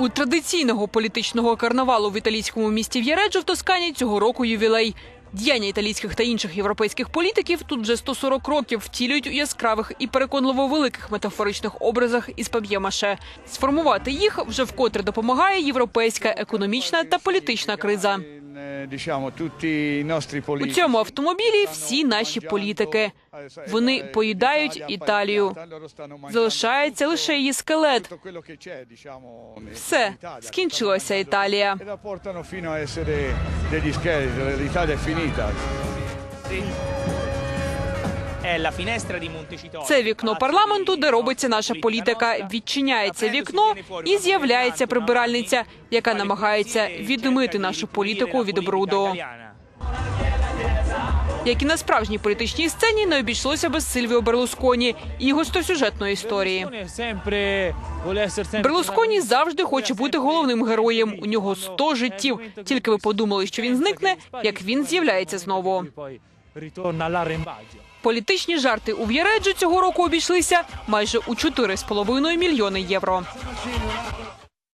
У традиційного політичного карнавалу в італійському місті В'яреджо в Тоскані цього року ювілей. Діяння італійських та інших європейських політиків тут вже 140 років втілюють у яскравих і переконливо великих метафоричних образах із пап'є-маше. Сформувати їх вже вкотре допомагає європейська економічна та політична криза. Nostri У цьому автомобілі всі наші політики. Вони поїдають Італію. Залишається лише її скелет. Все, скінчилася Італія. L'Italia è finita. Це вікно парламенту, де робиться наша політика. Відчиняється вікно і з'являється прибиральниця, яка намагається відмити нашу політику від бруду. Як і на справжній політичній сцені не обійшлося без Сильвіо Берлусконі і гостросюжетної історії. Берлусконі завжди хоче бути головним героєм. У нього 100 життів. Тільки ви подумали, що він зникне, як він з'являється знову. Політичні жарти у В'яреджу цього року обійшлися майже у 4,5 мільйони євро.